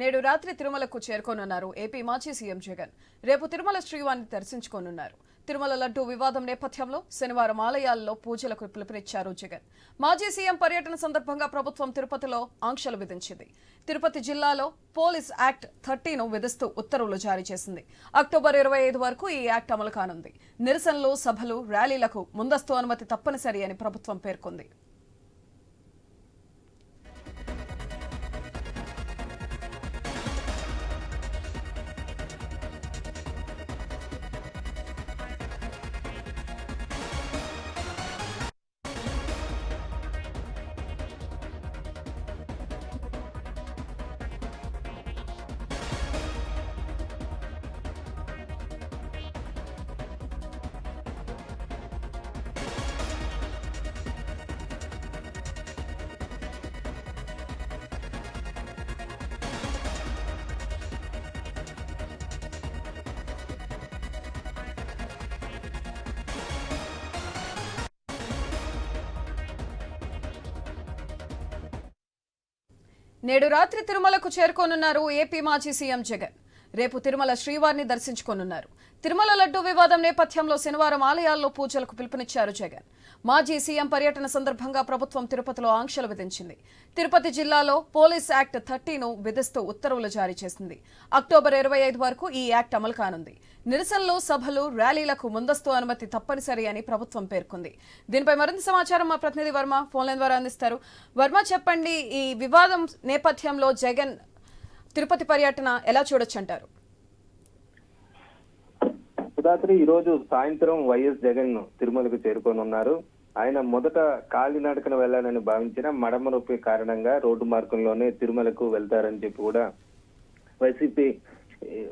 నేడు రాత్రి తిరుమలకు చేరుకోనున్నారు. ఏపీ మాజీ సీఎం జగన్. రేపు తిరుమల శ్రీవారిని దర్శించుకోనున్నారు. తిరుమల లడ్డూ వివాదం నేపథ్యంలో శనివారం ఆలయాల్లో పూజలకు పిలుపునిచ్చారు జగన్. మాజీ సీఎం పర్యటన సందర్భంగా ప్రభుత్వం తిరుపతిలో ఆంక్షలు విధించింది. తిరుపతి జిల్లాలో పోలీస్ యాక్ట్ థర్టీను విధిస్తూ ఉత్తర్వులు జారీ చేసింది. అక్టోబర్ ఇరవై ఐదు వరకు ఈ యాక్ట్ అమలు కానుంది. నిరసనలు సభలు ర్యాలీలకు ముందస్తు అనుమతి తప్పనిసరి అని ప్రభుత్వం పేర్కొంది. నేడు రాత్రి తిరుమలకు చేరుకోనున్నారు ఏపీ మాజీ సీఎం జగన్. రేపు తిరుమల శ్రీవారిని దర్శించుకోనున్నారు. తిరుమల లడ్డు వివాదం నేపథ్యంలో శనివారం ఆలయాల్లో పూజలకు పిలుపునిచ్చారు జగన్. మాజీ సీఎం పర్యటన సందర్భంగా ప్రభుత్వం తిరుపతిలో ఆంక్షలు విధించింది. తిరుపతి జిల్లాలో పోలీస్ యాక్ట్ థర్టీను విధిస్తూ ఉత్తర్వులు జారీ చేసింది. అక్టోబర్ ఇరవై ఐదు వరకు ఈ యాక్ట్ అమలు కానుంది. నిరసనలు సభలు ర్యాలీలకు ముందస్తు అనుమతి తప్పనిసరి అని ప్రభుత్వం పేర్కొంది. దీనిపై మరింత సమాచారం మా ప్రతినిధి వర్మ ఫోన్లైన్ ద్వారా అందిస్తారు. వర్మ చెప్పండి ఈ వివాదం నేపథ్యంలో జగన్ తిరుపతి పర్యటన ఎలా చూడొచ్చు అంటారు సుధాత్రి ఈ రోజు సాయంత్రం వైఎస్ జగన్ తిరుమలకు చేరుకోనున్నారు. ఆయన మొదట కాలినడకన వెళ్ళాలని భావించిన మడమ నొప్పి కారణంగా రోడ్డు మార్గంలోనే తిరుమలకు వెళ్తారని చెప్పి కూడా వైసీపీ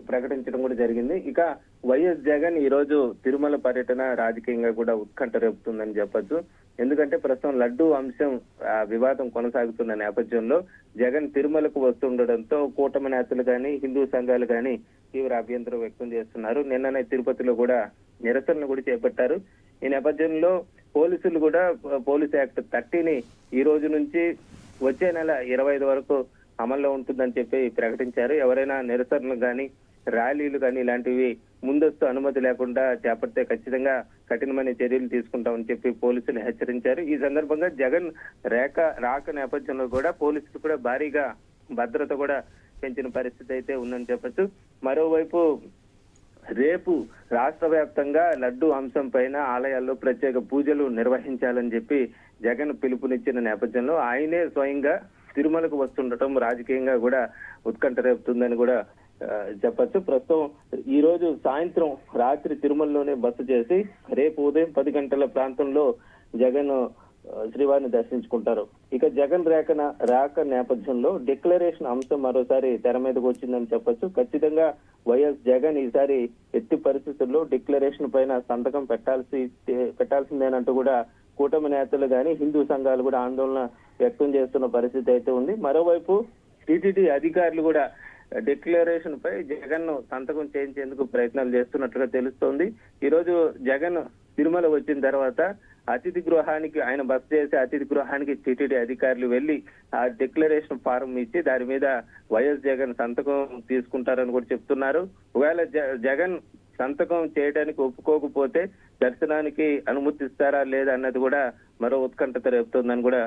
ప్రకటించడం కూడా జరిగింది. ఇక వైఎస్ జగన్ ఈ రోజు తిరుమల పర్యటన రాజకీయంగా కూడా ఉత్కంఠ రేపుతుందని చెప్పొచ్చు. ఎందుకంటే ప్రస్తుతం లడ్డు అంశం ఆ, వివాదం కొనసాగుతున్న నేపథ్యంలో జగన్ తిరుమలకు వస్తుండడంతో కూటమి నేతలు కానీ హిందూ సంఘాలు కానీ తీవ్ర అభ్యంతరం వ్యక్తం చేస్తున్నారు. నిన్ననే తిరుపతిలో కూడా నిరసనలు కూడా చేపట్టారు. ఈ నేపథ్యంలో పోలీసులు కూడా పోలీస్ యాక్ట్ థర్టీని ఈ రోజు నుంచి వచ్చే నెల ఇరవై ఐదు వరకు అమల్లో ఉంటుందని చెప్పి ప్రకటించారు. ఎవరైనా నిరసనలు కానీ ర్యాలీలు కానీ ఇలాంటివి ముందస్తు అనుమతి లేకుండా చేపడితే ఖచ్చితంగా కఠినమైన చర్యలు తీసుకుంటామని చెప్పి పోలీసులు హెచ్చరించారు. ఈ సందర్భంగా జగన్ రేఖ రాక నేపథ్యంలో కూడా పోలీసులు కూడా భారీగా భద్రత కూడా పెంచిన పరిస్థితి అయితే ఉందని చెప్పచ్చు. మరోవైపు రేపు రాష్ట్ర వ్యాప్తంగా లడ్డు అంశం పైన ఆలయాల్లో ప్రత్యేక పూజలు నిర్వహించాలని చెప్పి జగన్ పిలుపునిచ్చిన నేపథ్యంలో ఆయనే స్వయంగా తిరుమలకు వస్తుండటం రాజకీయంగా కూడా ఉత్కంఠ రేపుతుందని కూడా చెప్పచ్చు. ప్రస్తుతం ఈ రోజు సాయంత్రం రాత్రి తిరుమలలోనే బస చేసి రేపు ఉదయం పది గంటల ప్రాంతంలో జగన్ శ్రీవారిని దర్శించుకుంటారు. ఇక జగన్ రేఖన రాక నేపథ్యంలో డిక్లరేషన్ అంశం మరోసారి తెర మీదకు వచ్చిందని చెప్పొచ్చు. ఖచ్చితంగా వైఎస్ జగన్ ఈసారి ఎట్టి పరిస్థితుల్లో డిక్లరేషన్ పైన సంతకం పెట్టాల్సి పెట్టాల్సిందేనంటూ కూడా కూటమి నేతలు గాని హిందూ సంఘాలు కూడా ఆందోళన వ్యక్తం చేస్తున్న పరిస్థితి అయితే ఉంది. మరోవైపు టీటీడీ అధికారులు కూడా డిక్లరేషన్ పై జగన్ను సంతకం చేయించేందుకు ప్రయత్నాలు చేస్తున్నట్లుగా తెలుస్తోంది. ఈ రోజు జగన్ తిరుమల వచ్చిన తర్వాత అతిథి గృహానికి ఆయన బస చేసే అతిథి గృహానికి టీటీడీ అధికారులు వెళ్ళి ఆ డిక్లరేషన్ ఫారం ఇచ్చి దాని మీద వైఎస్ జగన్ సంతకం తీసుకుంటారని కూడా చెప్తున్నారు. ఒకవేళ జ- జగన్ సంతకం చేయడానికి ఒప్పుకోకపోతే దర్శనానికి అనుమతిస్తారా లేదా అన్నది కూడా మరో ఉత్కంఠత రేపుతోందని కూడా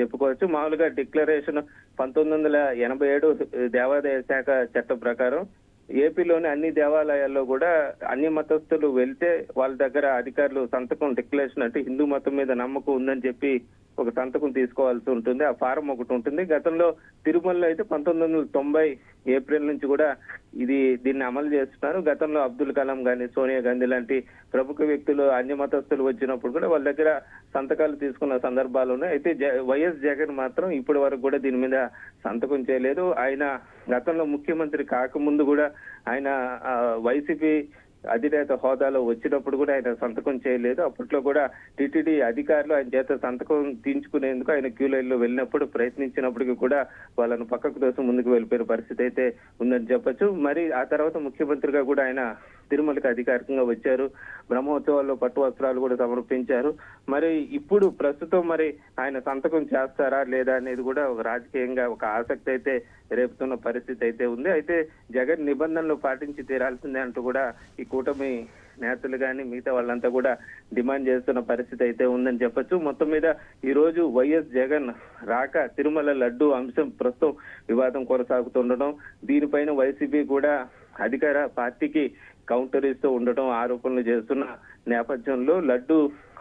చెప్పుకోవచ్చు. మామూలుగా డిక్లరేషన్ పంతొమ్మిది వందల ఎనభై ఏడు దేవాదాయ శాఖ చట్టం ప్రకారం ఏపీలోని అన్ని దేవాలయాల్లో కూడా అన్ని మతస్థులు వెళ్తే వాళ్ళ దగ్గర అధికారులు సంతకం డిక్లరేషన్ అంటే హిందూ మతం మీద నమ్మకం ఉందని చెప్పి ఒక సంతకం తీసుకోవాల్సి ఉంటుంది. ఆ ఫారం ఒకటి ఉంటుంది. గతంలో తిరుమలలో అయితే పంతొమ్మిది వందల తొంభై ఏప్రిల్ నుంచి కూడా ఇది దీన్ని అమలు చేస్తున్నారు. గతంలో అబ్దుల్ కలాం గాని సోనియా గాంధీ లాంటి ప్రముఖ వ్యక్తులు అన్య మతస్థులు వచ్చినప్పుడు కూడా వాళ్ళ దగ్గర సంతకాలు తీసుకున్న సందర్భాలు ఉన్నాయి. అయితే జ- వైఎస్ జగన్ మాత్రం ఇప్పటి వరకు కూడా దీని మీద సంతకం చేయలేదు. ఆయన గతంలో ముఖ్యమంత్రి కాకముందు కూడా ఆయన వైసీపీ అధినేత హోదాలో వచ్చినప్పుడు కూడా ఆయన సంతకం చేయలేదు. అప్పట్లో కూడా టిటిడి అధికారులు ఆయన చేత సంతకం తీయించుకునేందుకు ఆయన క్యూ లైన్లో వెళ్ళినప్పుడు ప్రయత్నించినప్పటికీ కూడా వాళ్ళను పక్కకు దోసం ముందుకు వెళ్ళిపోయిన పరిస్థితి అయితే ఉందని చెప్పొచ్చు. మరి ఆ తర్వాత ముఖ్యమంత్రిగా కూడా ఆయన తిరుమలకి అధికారికంగా వచ్చారు. బ్రహ్మోత్సవాల్లో పట్టు వస్త్రాలు కూడా సమర్పించారు. మరి ఇప్పుడు ప్రస్తుతం మరి ఆయన సంతకం చేస్తారా లేదా అనేది కూడా ఒక రాజకీయంగా ఒక ఆసక్తి అయితే రేపుతున్న పరిస్థితి అయితే ఉంది. అయితే జగన్ నిబంధనలు పాటించి తీరాల్సిందే అంటూ కూడా ఈ కూటమి నేతలు కానీ మిగతా వాళ్ళంతా కూడా డిమాండ్ చేస్తున్న పరిస్థితి అయితే ఉందని చెప్పొచ్చు. మొత్తం మీద ఈ రోజు వైఎస్ జగన్ రాక తిరుమల లడ్డు అంశం ప్రస్తుతం వివాదం కొనసాగుతుండడం దీనిపైన వైసీపీ కూడా అధికార పార్టీకి కౌంటర్ ఇస్తూ ఉండటం ఆరోపణలు చేస్తున్న నేపథ్యంలో లడ్డు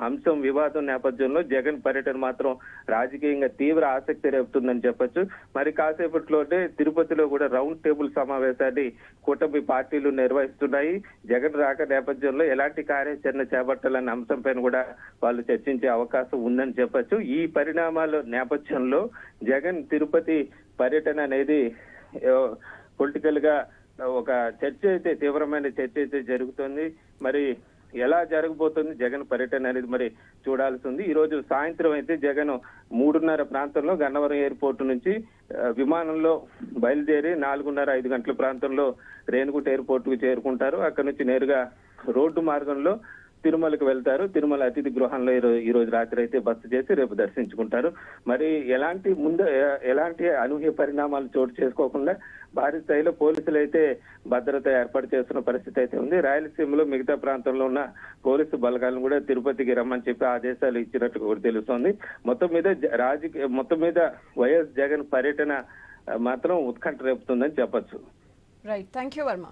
అంశం వివాదం నేపథ్యంలో జగన్ పర్యటన మాత్రం రాజకీయంగా తీవ్ర ఆసక్తి రేపుతుందని చెప్పొచ్చు. మరి కాసేపట్లోనే తిరుపతిలో కూడా రౌండ్ టేబుల్ సమావేశాన్ని కూటమి పార్టీలు నిర్వహిస్తున్నాయి. జగన్ రాక నేపథ్యంలో ఎలాంటి కార్యాచరణ చేపట్టాలన్న అంశంపైన కూడా వాళ్ళు చర్చించే అవకాశం ఉందని చెప్పొచ్చు. ఈ పరిణామాల నేపథ్యంలో జగన్ తిరుపతి పర్యటన అనేది పొలిటికల్గా ఒక చర్చ అయితే తీవ్రమైన చర్చ అయితే జరుగుతుంది. మరి ఎలా జరగబోతుంది జగన్ పర్యటన అనేది మరి చూడాల్సి ఉంది. ఈ రోజు సాయంత్రం అయితే జగన్ మూడున్నర ప్రాంతంలో గన్నవరం ఎయిర్పోర్ట్ నుంచి విమానంలో బయలుదేరి నాలుగున్నర ఐదు గంటల ప్రాంతంలో రేణుగుంట ఎయిర్పోర్ట్కు చేరుకుంటారు. అక్కడ నుంచి నేరుగా రోడ్డు మార్గంలో తిరుమలకు వెళ్తారు. తిరుమల అతిథి గృహంలో ఈ రోజు రాత్రి అయితే బస చేసి రేపు దర్శించుకుంటారు. మరి ఎలాంటి ముందు ఎలాంటి అనూహ్య పరిణామాలు చోటు చేసుకోకుండా భారీ స్థాయిలో పోలీసులు అయితే భద్రత ఏర్పాటు చేస్తున్న పరిస్థితి అయితే ఉంది. రాయలసీమలో మిగతా ప్రాంతంలో ఉన్న పోలీసు బలగాలను కూడా తిరుపతికి రమ్మని చెప్పి ఆదేశాలు ఇచ్చినట్టు కూడా తెలుస్తోంది. మొత్తం మీద రాజకీయ మొత్తం మీద వైఎస్ జగన్ పర్యటన మాత్రం ఉత్కంఠ రేపుతుందని చెప్పచ్చు. Right thank you Varma